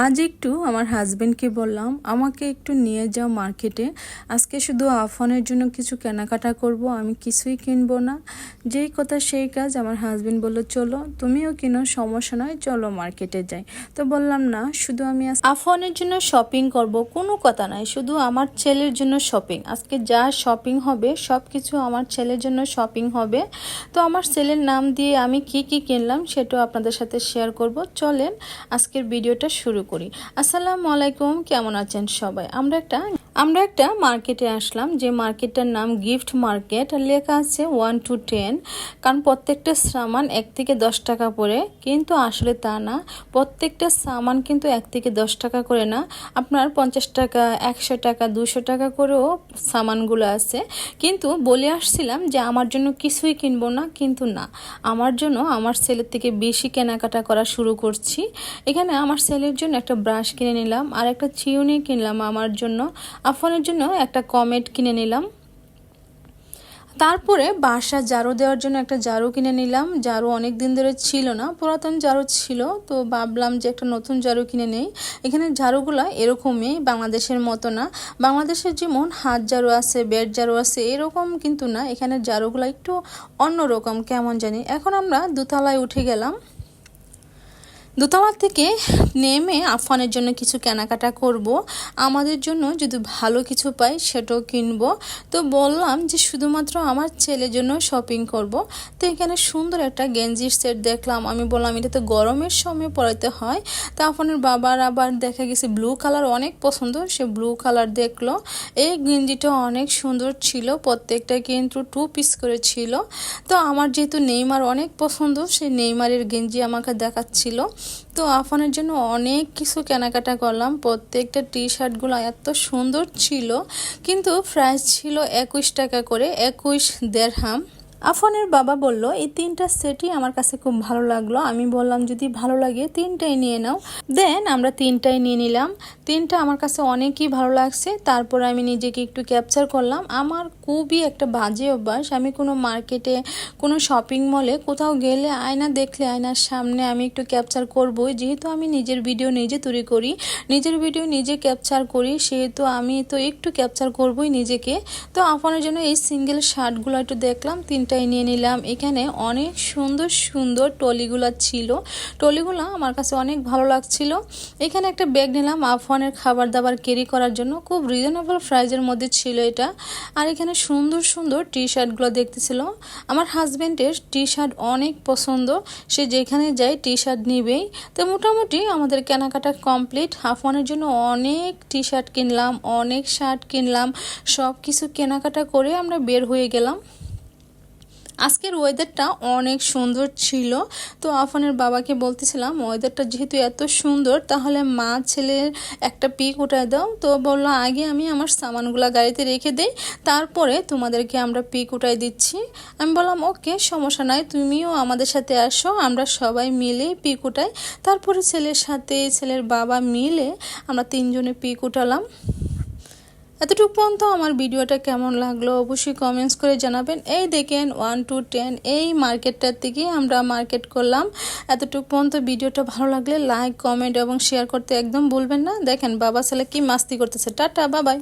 আজ একটু আমার হাজবেন্ডকে বললাম, আমাকে একটু নিয়ে যাও মার্কেটে আজকে শুধু আফনের জন্য কিছু কেনাকাটা করব, আমি কিছুই কিনবো না। যেই কথা সেই কাজ আমার হাজবেন্ড বলল, চলো, তুমিও কিনো, সমস্যা নয়, চলো মার্কেটে যাই। তো বললাম, না, শুধু আমি আফনের জন্য শপিং করব, কোনো কথা নাই, শুধু আমার ছেলের জন্য শপিং আজকে যা শপিং হবে সব কিছু আমার ছেলের জন্য শপিং হবে। তো আমার ছেলের নাম দিয়ে আমি কি কি কিনলাম, সেটাও আপনাদের সাথে শেয়ার করব। চলেন, আজকের ভিডিওটা শুরু করি। আসসালামু আলাইকুম কেমন আছেন সবাই? আমরা একটা আমরা একটা মার্কেটে আসলাম, যে মার্কেটটার নাম গিফট মার্কেট লেখা আছে ওয়ান টু টেন কারণ প্রত্যেকটা সামান এক থেকে দশ টাকা পড়ে, কিন্তু আসলে তা না। প্রত্যেকটা সামান কিন্তু এক থেকে দশ টাকা করে না। আপনার পঞ্চাশ টাকা, একশো টাকা, দুশো টাকা করেও সামানগুলো আছে। কিন্তু বলে আসছিলাম যে আমার জন্য কিছুই কিনবো না, কিন্তু না। আমার জন্য আমার ছেলের থেকে বেশি কেনাকাটা করা শুরু করছি। এখানে আমার ছেলের জন্য একটা ব্রাশ কিনে নিলাম, আর একটা চিউনি কিনলাম আমার জন্য। আফনের জন্য একটা কমেট কিনে নিলাম। তারপরে বাসা ঝাড়ু দেওয়ার জন্য একটা ঝাড়ু কিনে নিলাম। ঝাড়ু অনেক দিন ধরে ছিল না, পুরাতন ঝাড়ু ছিল, তো ভাবলাম যে একটা নতুন ঝাড়ু কিনে নেই। এখানে ঝাড়ুগুলো এরকমই, বাংলাদেশের মতো না। বাংলাদেশের যেমন হাত ঝাড়ু আছে, বেড ঝাড়ু আছে, এরকম কিন্তু না। এখানে ঝাড়ুগুলো একটু অন্যরকম, কেমন জানি। এখন আমরা দোতলায় উঠে গেলাম। দোতলা থেকে নেমে আফানের জন্য কিছু কেনাকাটা করব। আমাদের জন্য যদি ভালো কিছু পাই সেটাও কিনবো। তো বললাম যে শুধুমাত্র আমার ছেলের জন্য শপিং করব। তো এখানে সুন্দর একটা গেঞ্জির সেট দেখলাম। আমি বললাম, এটা তো গরমের সময় পরাইতে হয়। তো আফানের বাবার আবার দেখা গেছে ব্লু কালার অনেক পছন্দ। সে ব্লু কালার দেখল। এই গেঞ্জিটা অনেক সুন্দর ছিল। প্রত্যেকটা কিন্তু টু পিস করে ছিল। তো আমার যেহেতু নেইমার অনেক পছন্দ, সেই নেইমারের গেঞ্জি আমাকে দেখাচ্ছিল। তো আফানের জন্য অনেক কিছু কেনাকাটা করলাম। প্রত্যেকটা টি শার্টগুলো এত সুন্দর ছিল। কিন্তু প্রাইস ছিল একুশ টাকা করে, একুশ দেড়হাম। আফনের বাবা বলল, এই তিনটা সেটই আমার কাছে খুব ভালো লাগল। আমি বললাম, যদি ভালো লাগে, তিনটাই নিয়ে নাও। দেন আমরা তিনটাই নিয়ে নিলাম। তিনটা আমার কাছে অনেকই ভালো লাগছে। তারপর আমি নিজেকে একটু ক্যাপচার করলাম। আমার খুবই একটা বাজে অভ্যাস। আমি কোনো মার্কেটে, কোনো শপিং মলে কোথাও গেলে আয়না দেখলে আয়নার সামনে আমি একটু ক্যাপচার করব যেহেতু আমি নিজের ভিডিও নিজে তৈরি করি, নিজের ভিডিও নিজে ক্যাপচার করি, সেহেতু আমি তো একটু ক্যাপচার করবই নিজেকে। তো আপনার জন্য এই সিঙ্গেল শার্টগুলো একটু দেখলাম। তিনটাই নিয়ে নিলাম। এখানে অনেক সুন্দর সুন্দর টলিগুলো ছিল। টলিগুলো আমার কাছে অনেক ভালো লাগছিল। এখানে একটা ব্যাগ নিলাম আফওয়ানের খাবার দাবার ক্যারি করার জন্য। খুব রিজনেবল প্রাইজের মধ্যে ছিল এটা। আর এখানে সুন্দর সুন্দর টি শার্টগুলো দেখতেছিল আমার হাজব্যান্ডের টি শার্ট অনেক পছন্দ। সে যেখানে যায় টি শার্ট নিবেই। তো মোটামুটি আমাদের কেনাকাটা কমপ্লিট হাফওয়ানের জন্য অনেক টি শার্ট কিনলাম, অনেক শার্ট কিনলাম। সব কিছু কেনাকাটা করে আমরা বের হয়ে গেলাম। আজকের ওয়েদারটা অনেক সুন্দর ছিল। তো আফানের বাবাকে বলতেছিলাম ওয়েদারটা যেহেতু এত সুন্দর, তাহলে মা ছেলের একটা পিক উঠায় দাও। তো বলল, আগে আমি আমার সামানগুলো গাড়িতে রেখে দেই, তারপরে তোমাদেরকে আমরা পিক উঠাই দিচ্ছি। আমি বললাম ওকে সমস্যা নাই, তুমিও আমাদের সাথে আসো, আমরা সবাই মিলে পিক উঠাই। তারপরে ছেলের সাথে ছেলের বাবা মিলে আমরা তিনজনে পিক উঠালাম। এতটুকু পর্যন্ত আমার ভিডিওটা কেমন লাগল অবশ্যই কমেন্টস করে জানাবেন। এই দেখেন ওয়ান টু টেন এই মার্কেটটার থেকে আমরা মার্কেট করলাম। এতটুকু পর্যন্ত ভিডিওটা ভালো লাগলে লাইক কমেন্ট এবং শেয়ার করতে একদম ভুলবেন না। দেখেন, বাবা ছেলে কি মাস্তি করতেছে। টাটা বাবাই